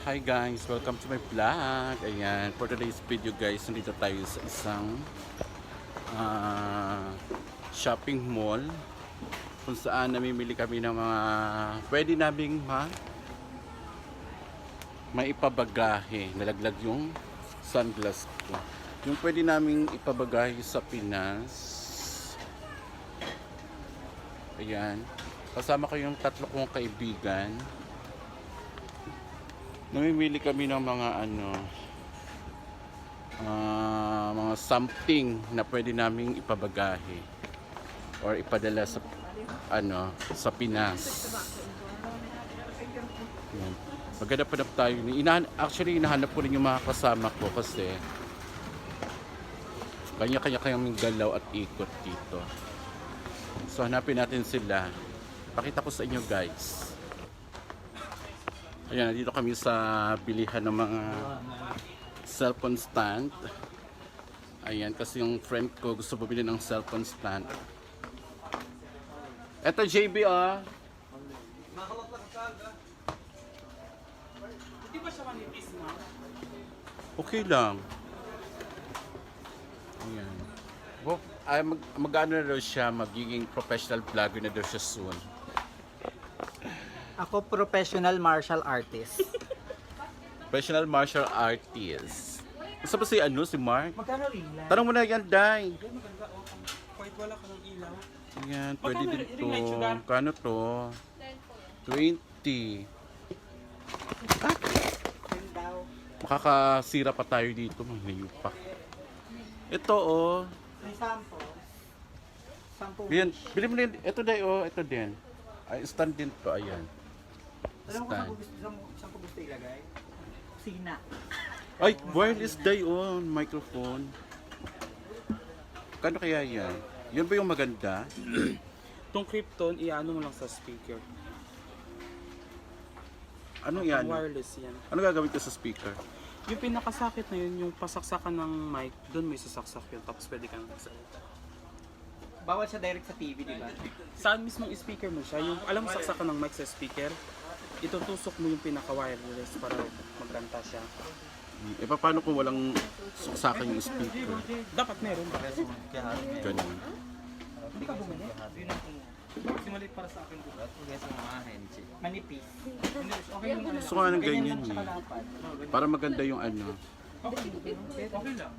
Hi guys, welcome to my vlog. Ayan, for today's video guys, nandito tayo sa isang ah, shopping mall kung saan namimili kami ng mga pwede naming ma maipabagahe. Nalaglag yung sunglass ko. Yung pwede naming ipabagahe sa Pinas. Ayan. Kasama ko yung tatlo kong kaibigan. Namimili kami ng mga ano ah, mga something na pwede naming ipabagahe or ipadala sa ano sa Pinas. Yan. Maghanap-hanap tayo. Inahan, actually, hinahanap ko rin yung mga kasama ko kasi kanya-kanya kayong galaw at ikot dito. So, hanapin natin sila. Pakita ko sa inyo, guys. Ayan, dito kami sa bilihan ng mga cellphone stand. Ayan, kasi yung friend ko gusto bumili ng cellphone stand. Eto, JB, ah. Di ba siya manipis na? Okay lang. Ayan. Well, ay, mag, mag-ano na daw siya, magiging professional vlogger na daw siya soon. Ako professional martial artist. Professional martial artist. Gusto ba si ano, si Mark? Magkano ring lang? Tanong mo na yan, Day. Ay, maganda oh. Kahit wala ka ng ilaw. Ayan, pwede Magkano din ring to. light sugar? Kano to? 20. Yun daw. Makakasira pa tayo dito, pa. Ito oh. May sampo. Sampo. Yan, bili mo din. Ito din oh, ito din. Ay, stand din to, ayan. Alam mo kung saan Stand. ko gusto, saan, saan ko gusto ilagay? Sina. Ay, wireless day on, microphone. Kano kaya yan? Yan ba yung maganda? Itong Krypton, iano mo lang sa speaker. Anong yan? Wireless yan. Ano gagawin ko sa speaker? Yung pinakasakit na yun, yung pasaksakan ng mic, doon may sasaksak yun. Tapos pwede kang magsalita. Bawal siya direct sa TV, di ba? Saan mismong speaker mo siya? Yung, alam mo saksakan ng mic sa speaker? Itutusok mo yung pinaka-wireless para magranta siya. E paano kung walang suksakan yung speaker? Dapat meron. Ganun. Hindi ka bumili? Simali para sa akin ko. Manipis. Okay yung ano. Gusto ko nga ng ganyan eh. Para maganda yung ano. Okay lang.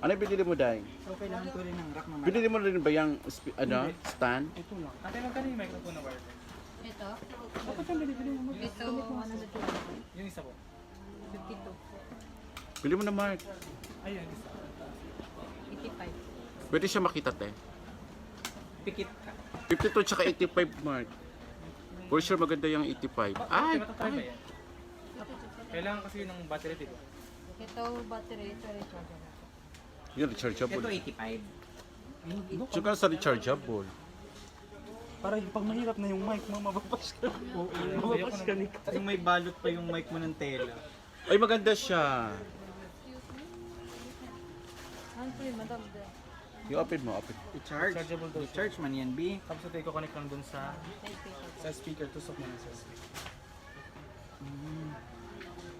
Ano yung binili mo, Day? So, kailangan ko rin ng rack na malaki. Binili mo rin ba yung sp- ano, stand? Ito lang. Ate, magkano yung microphone na wireless? Ito, Dapat yung binibili mo. ito, Yung isa po. 52, Bili mo na, Mark. Ayun, isa. 85. Pwede siya makita, te. Pikit ka. 52 tsaka 85, Mark. For sure maganda yung 85. Ay! Ba yan? Kailangan kasi ng battery dito. Ito, battery, ito, recharger. Yung rechargeable. Ito 85. Tsaka sa rechargeable. Para pag mahirap na yung mic mo, mababash ka. mababash ka ni Kasi may balot pa yung mic mo ng tela. Ay, maganda siya. Ano po yun, madam? Yung open mo, open. I-charge. Rechargeable daw siya. I-charge man yan, B. Tapos ito i-connect lang dun sa sa speaker, tusok mo lang sa speaker.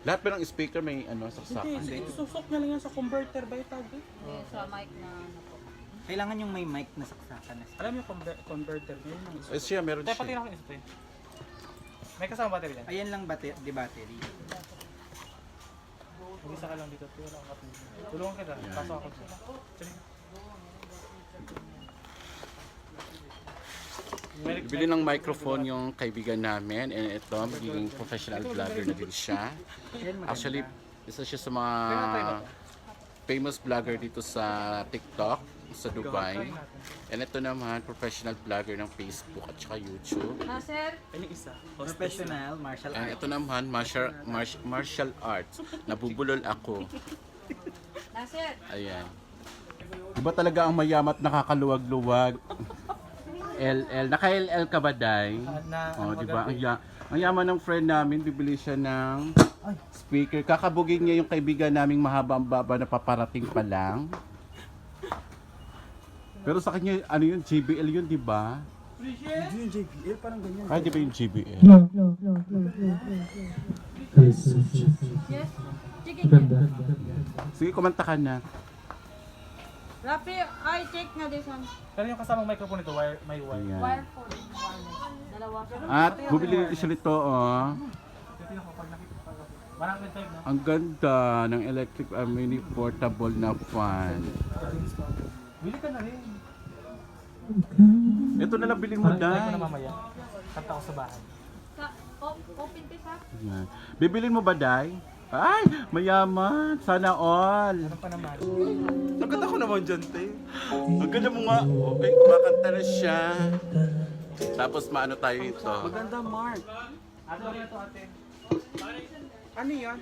Lahat ba ng speaker may ano, saksakan? Hindi, itusok niya lang yan sa converter ba yung tawag? Yung sa mic na. Kailangan yung may mic na saksakan na siya. Alam niyo conver- converter, yun lang Eh, siya, meron Tayo pati siya. lang ako isa May kasama battery dyan? Ayan lang bate di battery. Mag-isa ka lang dito, tulungan ka. Tulungan kita, pasok ako dito. May- Bibili ng microphone yung kaibigan namin and ito, magiging professional vlogger na din siya. Ayan maganda. Actually, isa siya sa mga famous vlogger dito sa TikTok sa Dubai. And ito naman, professional vlogger ng Facebook at saka YouTube. Ah, sir? Yung isa. professional martial And arts. ito naman, martial, martial, martial arts. Nabubulol ako. Ah, sir? Ayan. Iba talaga ang mayamat nakakaluwag-luwag. LL. Naka-LL ka ba, Day? Na, Oh, di ba? Ang, ya- ang yaman ng friend namin, bibili siya ng speaker. Kakabugin niya yung kaibigan naming mahaba ang baba na paparating pa lang. Pero sa kanya, ano yun, JBL yun, di ba? Hindi yung JBL, parang ganyan. Ay, di ba yung GBL? Yes. Chicken. Sige, kumanta ka na. Rafi, I check na this one. Pero yung kasamang microphone ito, wire, may wire. Ayan. Wire phone. Wireless. Dalawa. At bumili rin siya nito, oh. Ang ganda ng electric uh, mini portable na fan. Bili ka na rin. Ito na lang bilhin mo, Try ko na mamaya. Kanta ko sa bahay. Sa, op, open this ha? Yan. Bibilin mo ba, Day? Ay, mayaman. Sana all. Ano pa naman? Nagkata ko naman dyan, te. Ang ganda mo nga. Okay, kumakanta na siya. Tapos maano tayo ito. Maganda, Mark. Ano rito ate? Ano yan?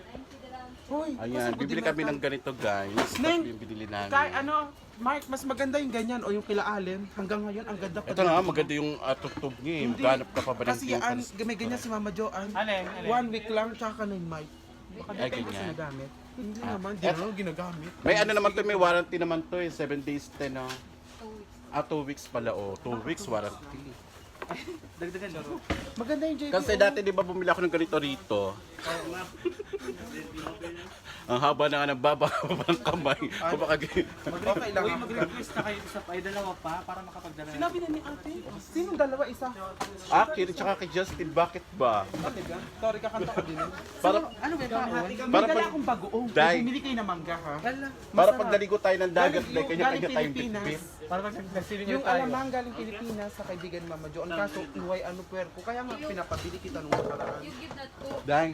Hoy, Ayan, bibili kami ng ganito, guys. Ito Neng, yung binili namin. Kay ano, Mark, mas maganda yung ganyan o yung kila Allen. Hanggang ngayon, ang ganda pa Ito na maganda yung uh, tugtog niya. eh. Hindi. Maghanap ka pa ba ng Kasi yan, pans- may ganyan si Mama Joanne. Alin? Alin? One week lang, tsaka ka na yung mic. Baka Ay, di ko ganyan. ginagamit. Hindi Ah. naman, di naman ginagamit. May ano naman to, may warranty naman to eh. 7 days 10, no? Two weeks. Ah, 2 weeks pala, oh. 2 weeks warranty. Dagdagan laro. Maganda yung JBL. Kasi dati di ba bumili ako ng ganito rito? Ang haba na nga ng baba, ng kamay. Kumbaga, Okay lang. Uy, mag-request na kayo isa pa. Ay, dalawa pa para makapagdala. Sinabi na ni ate. Sinong dalawa isa? akin tsaka kay Justin, bakit ba? Talaga? Sorry, kakanta ko din. Para, Ano ba ba? Para Para pag- dala akong bagoong. Dai. Bumili kayo ng mangga, ha? para pag naligo tayo ng dagat, Galing- may yung- kanya-kanya galing tayong Pilipinas. bitbit. Para pag nag-receiving Yung tayo. alamang galing Pilipinas sa kaibigan ni Mama Jo. Ang kaso, iway ano puwerpo. Kaya nga pinapabili kita nung nakaraan. You give that to Dahil,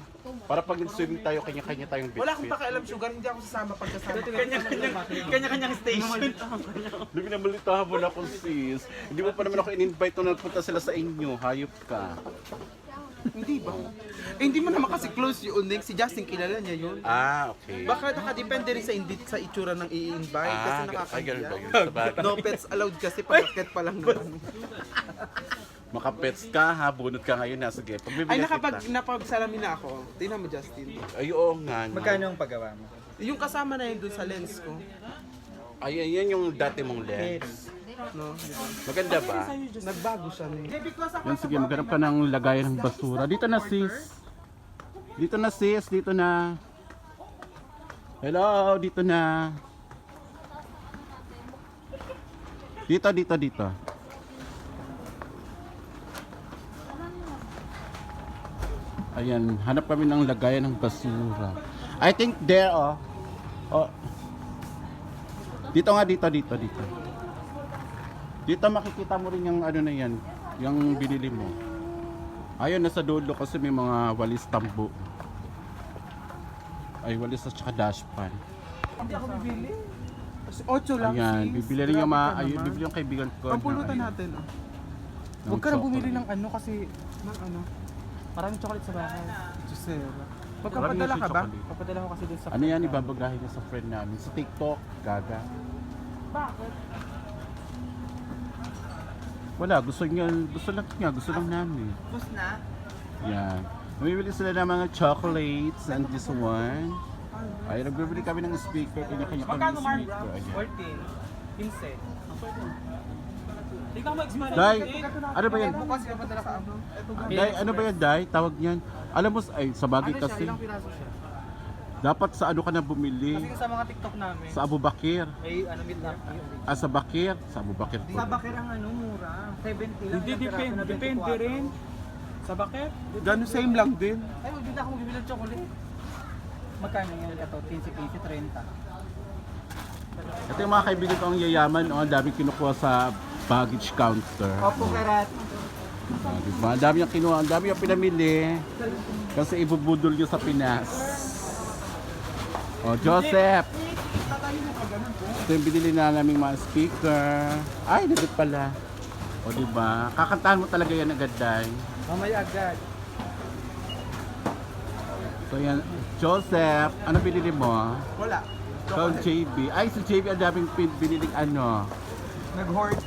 para pag nag-swimming tayo, kanya-kanya tayong bitbit. Wala akong pakialam sugar, hindi ako sasama pagkasama. Kanya-kanyang station. Hindi namalitahan mo na ako, sis. Hindi mo pa naman ako in-invite nung nagpunta sila sa inyo. Hayop ka. Hindi ba? Eh, hindi mo naman kasi close yun. Nick. Si Justin, kilala niya yun. Ah, okay. Baka nakadepende rin sa indi sa itsura ng i-invite kasi Ah, ay, ganun ba yun? nakakahiya. Sa bagay. No pets allowed kasi pagkat pa lang naman. Makapets ka ha, bunot ka ngayon na. Sige, pagbibigyan Ay, nakapag, kita. napagsalamin na ako. Tingnan mo, Justin. Ay, oo nga. no. Magkano ang paggawa mo? Yung kasama na yun dun sa lens ko. Ay, ay, yan yung dati mong lens. No? Maganda ba? Nagbago siya na Yan, sige, maghanap ka ng lagayan ng basura. Dito na, sis. Dito na, sis. Dito na. Hello, dito na. Dito, dito, dito. Ayan, hanap kami ng lagayan ng basura. I think there, oh. Oh. Dito nga, dito, dito, dito. Dito makikita mo rin yung ano na yan, yung binili mo. Ayun, nasa dulo kasi may mga walis tambo. Ay, walis at saka dashpan. Hindi ako bibili. Kasi Ocho lang, Ayan, sis. bibili rin yung mga, ayun, bibili yung kaibigan ko. Ang pulutan na, natin, oh. Huwag ka na bumili ng ano kasi, ng ano, Maraming chocolate sa bahay. Jusera. Magpapadala ka ba? Papadala ko kasi dun sa... Ano yan, ibabagahin niya sa friend namin. Sa TikTok, gaga. Bakit? Wala, gusto niya, gusto lang niya, gusto lang namin. Tapos na? Yan. Namibili sila ng mga chocolates and this one. Ay, nagbibili kami ng speaker, kanya-kanya kami Magkano, ng Mark? speaker. Ayan. 14. 15. Ikaw mag-expire. Dai, ano ba yan? Bukas ka ano? Ba? Dai, ano ba yan, Dai? Tawag niyan. Alam mo, ay, sa bagay Ano siya? kasi, Ilang piraso siya? Dapat sa ano ka na bumili? Kasi sa mga TikTok namin, Sa Abu Bakir. may ano midnight. Ah, sa Bakir? Sa Abu Bakir po. Sa bakir ang ano, mura. 70 lang. Hindi, isang piraso depende, na depende 24. rin. Sa bakit? Ganun same lang din. Ay, huwag din ako magbibili ng chocolate. Magkano yan? Ito, 15, 15, 30. Ito yung mga kaibigan ko ang yayaman, oh, ang daming kinukuha sa baggage counter. Opo, karat. Ah, diba? Ang dami yung kinuha, ang dami yung pinamili. Kasi ibubudol nyo sa Pinas. Oh, Joseph! Ito yung binili na naming mga speaker. Ay, nagit pala. O, diba? Kakantahan mo talaga yan agad, Day. Mamaya agad. So, yan. Joseph, ano binili mo? Wala. Ikaw, JB. Ay, si JB ang daming pin- biniling ano. Nag-hoard.